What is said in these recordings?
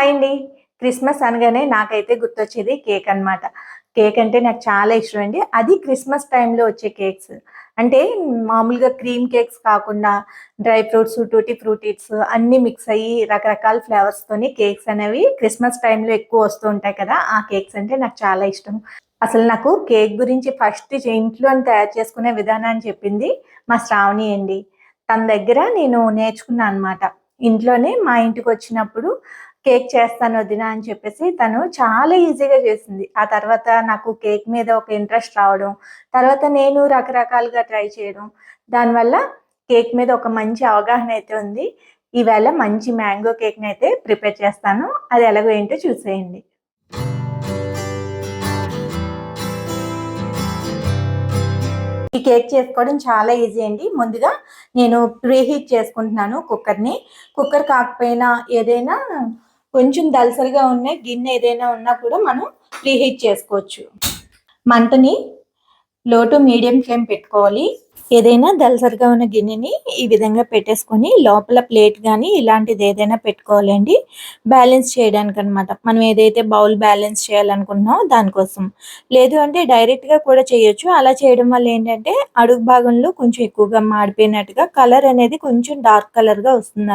Hi అండి Christmas అనగానే నాకైతే గుర్తొచ్చేది కేక్ అన్నమాట. కేక్ అంటే నాకు చాలా ఇష్టం అండి. అది క్రిస్మస్ టైంలో వచ్చే కేక్స్. అంటే మామూలుగా క్రీమ్ కేక్స్ కాకుండా డ్రై ఫ్రూట్స్ టూటీ ఫ్రూటీస్ అన్ని మిక్స్ అయ్యి రకరకాల ఫ్లేవర్స్తోని కేక్స్ అనేవి క్రిస్మస్ టైంలో ఎక్కువ వస్తూ ఉంటాయి కదా ఆ కేక్స్ అంటే నాకు చాలా ఇష్టం. అసలు నాకు కేక్ గురించి ఫస్ట్ ఇంట్లో తయారు చేసుకునే విధానాన్ని చెప్పింది మా శ్రావణి అండి. తన దగ్గర నేను నేర్చుకున్నాను అనమాట ఇంట్లోనే మా ఇంటికి వచ్చినప్పుడు కేక్ చేస్తాను వదిన అని చెప్పేసి తను చాలా ఈజీగా చేసింది. ఆ తర్వాత నాకు కేక్ మీద ఒక ఇంట్రెస్ట్ రావడం తర్వాత నేను రకరకాలుగా ట్రై చేయడం. దానివల్ల కేక్ మీద ఒక మంచి అవగాహన అయితే ఉంది. ఈవేళ మంచి మ్యాంగో కేక్ని అయితే ప్రిపేర్ చేస్తాను. అది ఎలాగో ఏంటో చూసేయండి. ఈ కేక్ చేసుకోవడం చాలా ఈజీ అండి. ముందుగా నేను ప్రీహీట్ చేసుకుంటున్నాను కుక్కర్ని. కుక్కర్ కాకపోయినా ఏదైనా కొంచెం దలసరిగా ఉన్న గిన్నె ఏదైనా ఉన్నా కూడా మనం ప్రీహీట్ చేసుకోవచ్చు. మంటని లో టు మీడియం ఫ్లేమ్ పెట్టుకోవాలి. ఏదైనా దలసరిగా ఉన్న గిన్నెని ఈ విధంగా పెట్టేసుకొని లోపల ప్లేట్ కానీ ఇలాంటిది ఏదైనా పెట్టుకోవాలండి. బ్యాలెన్స్ చేయడానికి అనమాట మనం ఏదైతే బౌల్ బ్యాలెన్స్ చేయాలనుకుంటున్నామో దానికోసం. లేదు అంటే డైరెక్ట్గా కూడా చేయొచ్చు. అలా చేయడం వల్ల ఏంటంటే అడుగు భాగంలో కొంచెం ఎక్కువగా మాడిపోయినట్టుగా కలర్ అనేది కొంచెం డార్క్ కలర్గా వస్తుంది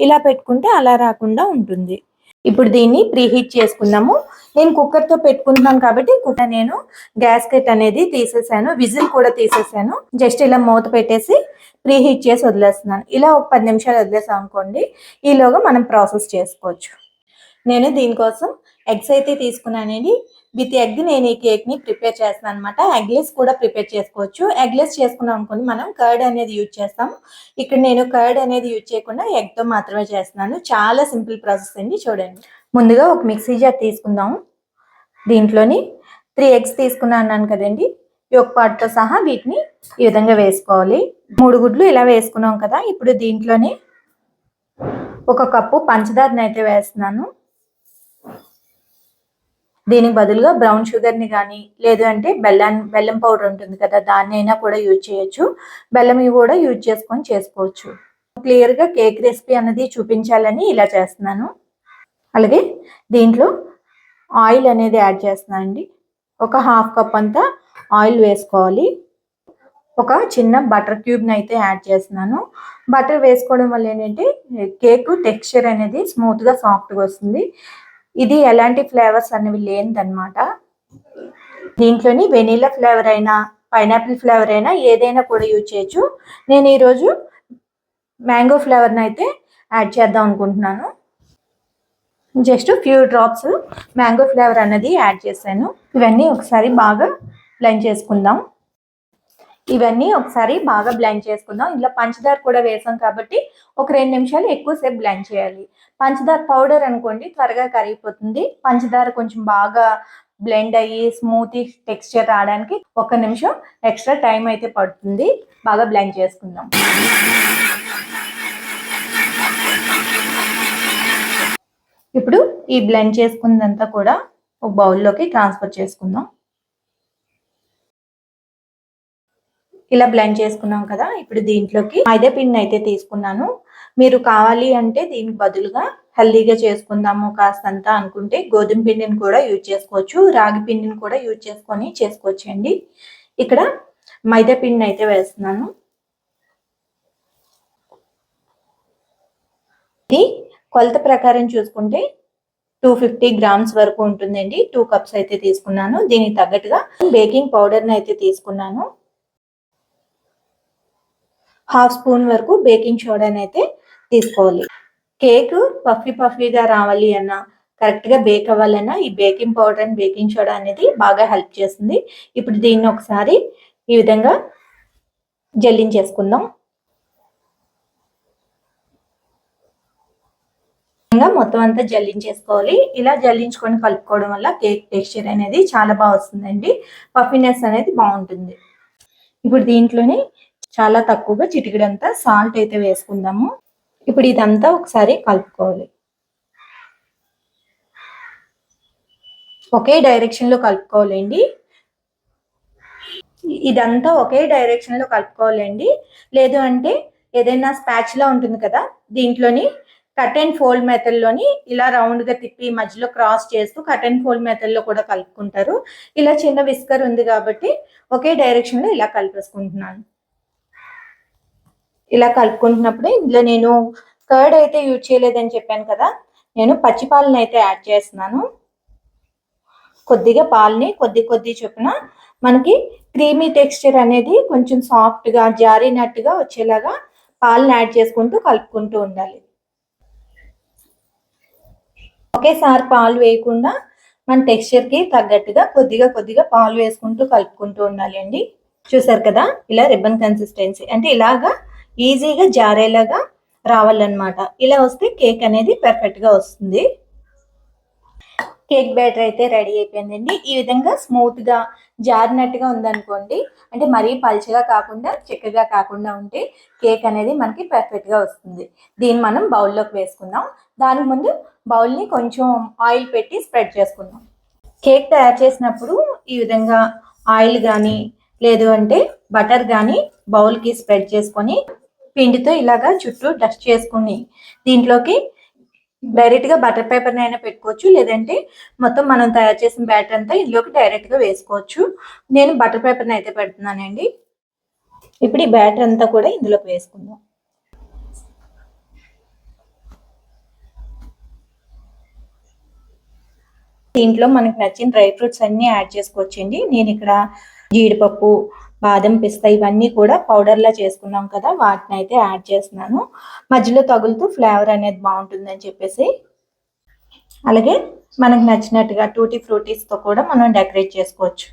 ఇలా పెట్టుకుంటే అలా రాకుండా ఉంటుంది. ఇప్పుడు దీన్ని ప్రీహీట్ చేసుకుందాము. నేను కుక్కర్తో పెట్టుకుంటున్నాను కాబట్టి కుక్కర్ నేను గ్యాస్ కట్ అనేది తీసేసాను. విజిల్ కూడా తీసేసాను. జస్ట్ ఇలా మూత పెట్టేసి ప్రీహీట్ చేసి వదిలేస్తున్నాను. ఇలా ఒక పది నిమిషాలు వదిలేసాం అనుకోండి ఈలోగా మనం ప్రాసెస్ చేసుకోవచ్చు. నేను దీనికోసం ఎగ్స్ అయితే తీసుకున్నానండి. విత్ ఎగ్ నేను ఈ కేక్ని ప్రిపేర్ చేస్తాను అనమాట ఎగ్లెస్ కూడా ప్రిపేర్ చేసుకోవచ్చు. ఎగ్లెస్ చేసుకున్నాం అనుకోండి మనం కర్డ్ అనేది యూజ్ చేస్తాం ఇక్కడ నేను కర్డ్ అనేది యూజ్ చేయకుండా ఎగ్తో మాత్రమే చేస్తున్నాను. చాలా సింపుల్ ప్రాసెస్ అండి చూడండి. ముందుగా ఒక మిక్సీ జార్ తీసుకుందాం దీంట్లోని త్రీ ఎగ్స్ తీసుకున్నాను అన్నాను కదండి. ఈ ఒక పాటుతో సహా వీటిని ఈ విధంగా వేసుకోవాలి. మూడు గుడ్లు ఇలా వేసుకున్నాం కదా ఇప్పుడు దీంట్లోని ఒక కప్పు పంచదారని అయితే వేస్తున్నాను. దీనికి బదులుగా బ్రౌన్ షుగర్ని కానీ లేదు అంటే బెల్లం బెల్లం పౌడర్ ఉంటుంది కదా దాన్ని అయినా కూడా యూజ్ చేయొచ్చు. బెల్లం కూడా యూజ్ చేసుకొని చేసుకోవచ్చు. క్లియర్గా కేక్ రెసిపీ అన్నది చూపించాలని ఇలా చేస్తున్నాను. అలాగే దీంట్లో ఆయిల్ అనేది యాడ్ చేస్తున్నాను అండి. ఒక హాఫ్ కప్ అంతా ఆయిల్ వేసుకోవాలి. ఒక చిన్న బటర్ క్యూబ్ని అయితే యాడ్ చేస్తున్నాను. బటర్ వేసుకోవడం వల్ల ఏంటంటే కేక్ టెక్స్చర్ అనేది స్మూత్గా సాఫ్ట్గా వస్తుంది. ఇది ఎలాంటి ఫ్లేవర్స్ అనేవి లేనిదనమాట దీంట్లోని వెనీలా ఫ్లేవర్ అయినా పైనాపిల్ ఫ్లేవర్ అయినా ఏదైనా కూడా యూజ్ చేయొచ్చు. నేను ఈరోజు మ్యాంగో ఫ్లేవర్ని అయితే యాడ్ చేద్దాం అనుకుంటున్నాను. Just few drops mango flavour అనేది యాడ్ చేశాను. ఇవన్నీ ఒకసారి బాగా బ్లెండ్ చేసుకుందాం. ఇవన్నీ ఒకసారి బాగా బ్లెండ్ చేసుకుందాం. ఇందులో పంచదార కూడా వేసాం కాబట్టి ఒక రెండు నిమిషాలు ఎక్కువసేపు బ్లెండ్ చేయాలి. పంచదార పౌడర్ అనుకోండి త్వరగా కరిగిపోతుంది. పంచదార కొంచెం బాగా బ్లెండ్ అయ్యి స్మూతీ టెక్స్చర్ రావడానికి ఒక నిమిషం ఎక్స్ట్రా టైం అయితే పడుతుంది. బాగా బ్లెండ్ చేసుకుందాం. ఇప్పుడు ఈ బ్లెండ్ చేసుకున్నంతా కూడా ఒక బౌల్లోకి ట్రాన్స్ఫర్ చేసుకుందాం. ఇలా బ్లెండ్ చేసుకున్నాం కదా ఇప్పుడు దీంట్లోకి మైదా పిండిని అయితే తీసుకున్నాను. మీరు కావాలి అంటే దీనికి బదులుగా హెల్దీగా చేసుకుందాము కాస్తంత అనుకుంటే గోధుమ పిండిని కూడా యూజ్ చేసుకోవచ్చు రాగి పిండిని కూడా యూజ్ చేసుకొని చేసుకోవచ్చు అండి. ఇక్కడ మైదా పిండిని అయితే వేస్తున్నాను. ఇది కొలత ప్రకారం చూసుకుంటే టూ ఫిఫ్టీ గ్రామ్స్ వరకు ఉంటుందండి. టూ కప్స్ అయితే తీసుకున్నాను. దీనికి తగ్గట్టుగా బేకింగ్ పౌడర్ని అయితే తీసుకున్నాను. హాఫ్ స్పూన్ వరకు బేకింగ్ సోడాని అయితే తీసుకోవాలి. కేక్ పఫీ పఫీగా రావాలి అన్న కరెక్ట్గా బేక్ అవ్వాలన్నా ఈ baking powder and baking soda అనేది బాగా హెల్ప్ చేస్తుంది. ఇప్పుడు దీన్ని ఒకసారి ఈ విధంగా జల్లించేసుకుందాం. మొత్తం అంతా జల్లించేసుకోవాలి. ఇలా జల్లించుకొని కలుపుకోవడం వల్ల కేక్ టెక్స్చర్ అనేది చాలా బాగా వస్తుందండి. పఫీనెస్ అనేది బాగుంటుంది. ఇప్పుడు దీంట్లోనే చాలా తక్కువగా చిటికడంతా సాల్ట్ అయితే వేసుకుందాము. ఇప్పుడు ఇదంతా ఒకసారి కలుపుకోవాలి. ఒకే డైరెక్షన్లో కలుపుకోవాలండి. ఇదంతా ఒకే డైరెక్షన్లో కలుపుకోవాలండి. లేదు అంటే ఏదైనా స్పాచ్లా ఉంటుంది కదా దీంట్లోని కట్ అండ్ ఫోల్డ్ మెథడ్లోని ఇలా రౌండ్గా తిప్పి మధ్యలో క్రాస్ చేస్తూ కట్ అండ్ ఫోల్డ్ మెథడ్లో కూడా కలుపుకుంటారు. ఇలా చిన్న విస్కర్ ఉంది కాబట్టి ఒకే డైరెక్షన్లో ఇలా కలిపేసుకుంటున్నాను. ఇలా కలుపుకుంటున్నప్పుడు ఇందులో నేను కర్డ్ అయితే యూజ్ చేయలేదని చెప్పాను కదా నేను పచ్చి పాలను అయితే యాడ్ చేస్తున్నాను. కొద్దిగా పాలని కొద్ది కొద్ది చొప్పున మనకి క్రీమీ టెక్స్చర్ అనేది కొంచెం సాఫ్ట్గా జారినట్టుగా వచ్చేలాగా పాలను యాడ్ చేసుకుంటూ కలుపుకుంటూ ఉండాలి. ఒకేసారి పాలు వేయకుండా మన టెక్స్చర్కి తగ్గట్టుగా కొద్దిగా కొద్దిగా పాలు వేసుకుంటూ కలుపుకుంటూ ఉండాలి అండి చూసారు కదా ఇలా రిబ్బన్ కన్సిస్టెన్సీ అంటే ఇలాగా ఈజీగా జారేలాగా రావాలన్నమాట. ఇలా వస్తే కేక్ అనేది పర్ఫెక్ట్గా వస్తుంది. కేక్ బ్యాటర్ అయితే రెడీ అయిపోయిందండి. ఈ విధంగా స్మూత్గా జారినట్టుగా ఉందనుకోండి అంటే మరీ పలుచగా కాకుండా చిక్కగా కాకుండా ఉంటే కేక్ అనేది మనకి పర్ఫెక్ట్గా వస్తుంది. దీన్ని మనం బౌల్లోకి వేసుకుందాం. దానికి ముందు బౌల్ని కొంచెం ఆయిల్ పెట్టి స్ప్రెడ్ చేసుకుందాం. కేక్ తయారు చేసినప్పుడు ఈ విధంగా ఆయిల్ కానీ లేదు అంటే బటర్ కానీ బౌల్కి స్ప్రెడ్ చేసుకొని పిండితో ఇలాగా చుట్టూ డస్ట్ చేసుకుని దీంట్లోకి డైరెక్ట్గా బటర్ పేపర్ అయినా పెట్టుకోవచ్చు. లేదంటే మొత్తం మనం తయారు చేసిన బ్యాటర్ అంతా ఇందులోకి డైరెక్ట్గా వేసుకోవచ్చు. నేను బటర్ పేపర్ని అయితే పెడుతున్నానండి. ఇప్పుడు ఈ బ్యాటర్ అంతా కూడా ఇందులోకి వేసుకుందాం. దీంట్లో మనకు నచ్చిన డ్రై ఫ్రూట్స్ అన్ని యాడ్ చేసుకోవచ్చండి. నేను ఇక్కడ జీడిపప్పు బాదం పిస్తా ఇవన్నీ కూడా పౌడర్లా చేసుకున్నాం కదా వాటిని అయితే యాడ్ చేస్తున్నాను. మధ్యలో తగులుతూ ఫ్లేవర్ అనేది బాగుంటుందని చెప్పేసి. అలాగే మనకు నచ్చినట్టుగా టూటీ ఫ్రూటీస్తో కూడా మనం డెకరేట్ చేసుకోవచ్చు.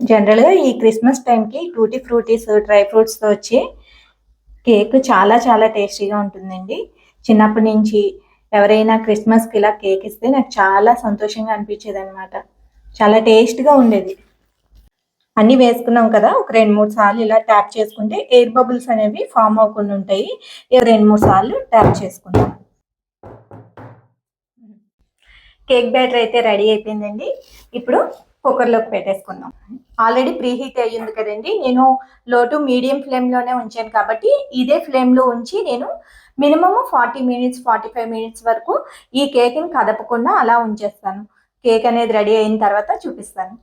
జనరల్గా ఈ క్రిస్మస్ టైంకి టూటీ ఫ్రూటీస్ డ్రై ఫ్రూట్స్తో వచ్చి కేక్ చాలా చాలా టేస్టీగా ఉంటుందండి. చిన్నప్పటి నుంచి ఎవరైనా క్రిస్మస్కి ఇలా కేక్ ఇస్తే నాకు చాలా సంతోషంగా అనిపించేది అనమాట చాలా టేస్ట్గా ఉండేది. అన్ని వేసుకున్నాం కదా ఒక రెండు మూడు సార్లు ఇలా ట్యాప్ చేసుకుంటే ఎయిర్ బబుల్స్ అనేవి ఫామ్ అవ్వకుండా ఉంటాయి. రెండు మూడు సార్లు ట్యాప్ చేసుకుందాం కేక్ బ్యాటర్ అయితే రెడీ అయిపోయిందండి. ఇప్పుడు కుక్కర్లోకి పెట్టేసుకుందాం. ఆల్రెడీ ప్రీ హీట్ అయ్యింది కదండి. నేను లో టు మీడియం ఫ్లేమ్లోనే ఉంచాను కాబట్టి ఇదే ఫ్లేమ్లో ఉంచి నేను minimum forty minutes forty five minutes వరకు ఈ కేక్ని కదపకుండా అలా ఉంచేస్తాను. కేక్ అనేది రెడీ అయిన తర్వాత చూపిస్తాను.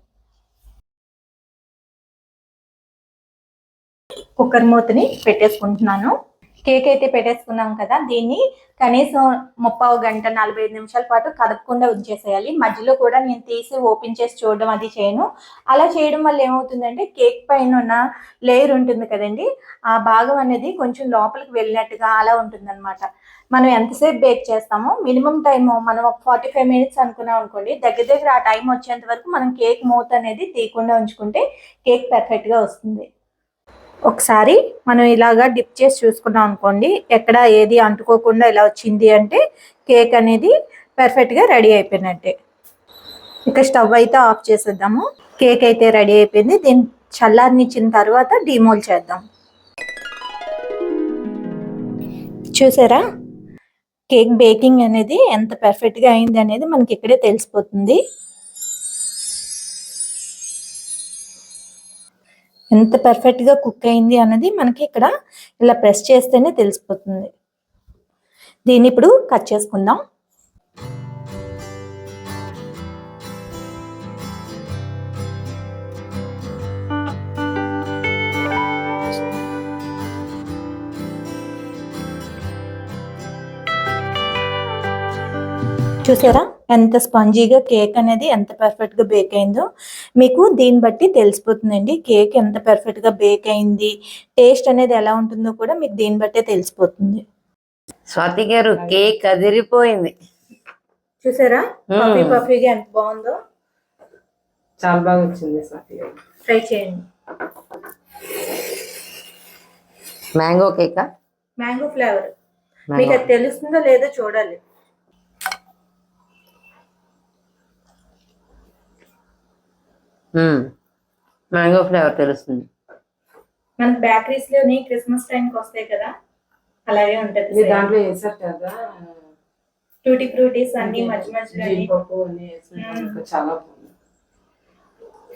కుక్కర్ మూతని పెట్టేసుకుంటున్నాను. కేక్ అయితే పెట్టేసుకున్నాం కదా దీన్ని కనీసం ముప్పావు గంట నలభై ఐదు నిమిషాల పాటు కదపకుండా ఉంచేసేయాలి. మధ్యలో కూడా నేను తీసి ఓపెన్ చేసి చూడడం అది చేయను. అలా చేయడం వల్ల ఏమవుతుందంటే కేక్ పైన ఉన్న లేయర్ ఉంటుంది కదండి ఆ భాగం అనేది కొంచెం లోపలికి వెళ్ళినట్టుగా అలా ఉంటుందన్నమాట. మనం ఎంతసేపు బేక్ చేస్తామో మినిమం టైము మనం ఒక ఫార్టీ ఫైవ్ మినిట్స్ అనుకున్నాం అనుకోండి దగ్గర దగ్గర ఆ టైం వచ్చేంత వరకు మనం కేక్ మూత అనేది తీయకుండా ఉంచుకుంటే కేక్ పర్ఫెక్ట్గా వస్తుంది. ఒకసారి మనం ఇలాగా డిప్ చేసి చూసుకున్నాం అనుకోండి ఎక్కడ ఏది అంటుకోకుండా ఇలా వచ్చింది అంటే కేక్ అనేది పర్ఫెక్ట్గా రెడీ అయిపోయినట్టే. ఇక స్టవ్ అయితే ఆఫ్ చేసేద్దాము. కేక్ అయితే రెడీ అయిపోయింది. దీన్ని చల్లారినిచ్చిన తర్వాత డీమోల్ చేద్దాం. చూసారా? కేక్ బేకింగ్ అనేది ఎంత పర్ఫెక్ట్గా అయింది అనేది మనకి ఇక్కడే తెలిసిపోతుంది. ఎంత పర్ఫెక్ట్గా కుక్ అయింది అన్నది మనకి ఇక్కడ ఇలా ప్రెస్ చేస్తేనే తెలిసిపోతుంది. దీన్ని ఇప్పుడు కట్ చేసుకుందాం. చూసారా? ఎంత స్పంజీగా కేక్ అనేది ఎంత పర్ఫెక్ట్గా బేక్ అయిందో. మీకు దీన్ని బట్టి తెలిసిపోతుందండి. కేక్ ఎంత పర్ఫెక్ట్గా బేక్ అయింది టేస్ట్ అనేది ఎలా ఉంటుందో కూడా మీకు దీన్ని బట్టే తెలిసిపోతుంది. స్వాతి గారు కేక్ అదిరిపోయింది. చూసారా. పఫీ పఫీగా ఎంత బాగుందో. చాలా బాగా వచ్చింది స్వాతి గారు. ట్రై చేయండి. మ్యాంగో కేకా మ్యాంగో ఫ్లేవర్ మీకు అది తెలుస్తుందో లేదో చూడాలి. మ్యాంగో ఫ్లేవర్ తెలుస్తుంది. మనకి బేకరీస్లోని క్రిస్మస్ టైంకి వస్తాయి కదా అలాగే మీరు ఉంటది దాంట్లో వేసారు కదా? టూటీ ఫ్రూటీస్ అన్ని మధ్య మధ్యలో అన్ని. చాలా బాగుంది.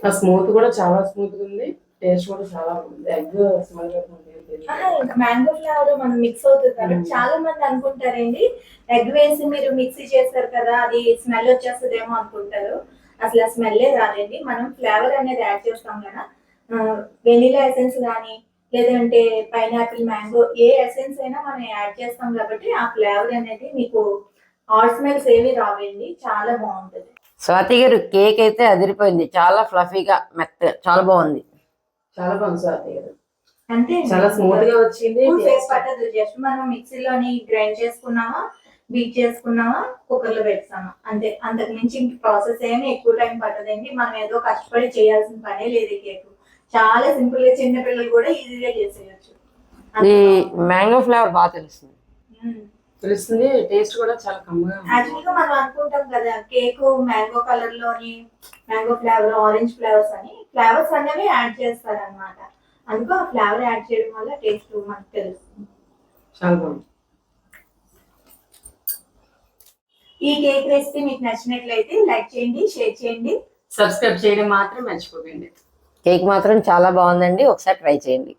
ఆ స్మూత్ కూడా చాలా స్మూత్ ఉంది. టేస్ట్ కూడా చాలా బాగుంది. ఎగ్ స్మెల్ మ్యాంగో ఫ్లేవర్ మనం మిక్స్ అవుతుంది కాబట్టి చాలా మంది అనుకుంటారండి ఎగ్ వేసి మీరు మిక్సీ చేస్తారు కదా అది స్మెల్ వచ్చేస్తుందేమో అనుకుంటారు. అసలు ఆ స్మెల్లే రాదండి. మనం ఫ్లేవర్ అనేది యాడ్ చేస్తాం కదా. వెనిలా ఎసెన్స్ కానీ లేదంటే పైనాపిల్ మ్యాంగో ఏ ఎసెన్స్ అయినా మనం యాడ్ చేస్తాం కాబట్టి ఆ ఫ్లేవర్ అనేది మీకు హాట్ స్మెల్స్ ఏవి రావండి. చాలా బాగుంటుంది. స్వాతి గారు కేక్ అయితే అదిరిపోయింది. చాలా ఫ్లఫీగా మెత్త చాలా బాగుంది. చాలా బాగుంది స్వాతి గారు. అంతే చాలా స్మూత్గా వచ్చింది. ఫేస్ పట్టదు. జస్ట్ మనం మిక్సీలోని గ్రైండ్ చేసుకున్నామా? బీట్ చేసుకున్నామా కుక్కర్లో పెడతామా అంతే. అంతకు మించి ఇంక ప్రాసెస్ ఏమి ఎక్కువ టైం పట్టదండి. మనం ఏదో కష్టపడి చేయాల్సిన పనే లేదు కేక్. చాలా సింపుల్గా చిన్న పిల్లలు కూడా ఈజీగా చేసేయచ్చు. ఈ మ్యాంగో ఫ్లేవర్ బాగా తెలుస్తుంది. తెలుస్తుంది. టేస్ట్ కూడా చాలా కమ్మగా ఉంది. యాక్చువల్గా మనం అనుకుంటాం కదా కేక్ మ్యాంగో కలర్లోని మ్యాంగో ఫ్లేవర్ ఆరెంజ్ ఫ్లేవర్స్ అని. ఫ్లేవర్స్ అనేవి యాడ్ చేస్తారు అనమాట అందుకు ఆ ఫ్లేవర్ యాడ్ చేయడం వల్ల టేస్ట్ మనకు తెలుస్తుంది. చాలా బాగుంది. ఈ కేక్ రెసిపీ మీకు నచ్చినట్లయితే లైక్ చేయండి షేర్ చేయండి. సబ్స్క్రైబ్ చేయడం మాత్రం మర్చిపోకండి. కేక్ మాత్రం చాలా బాగుందండి. ఒకసారి ట్రై చేయండి.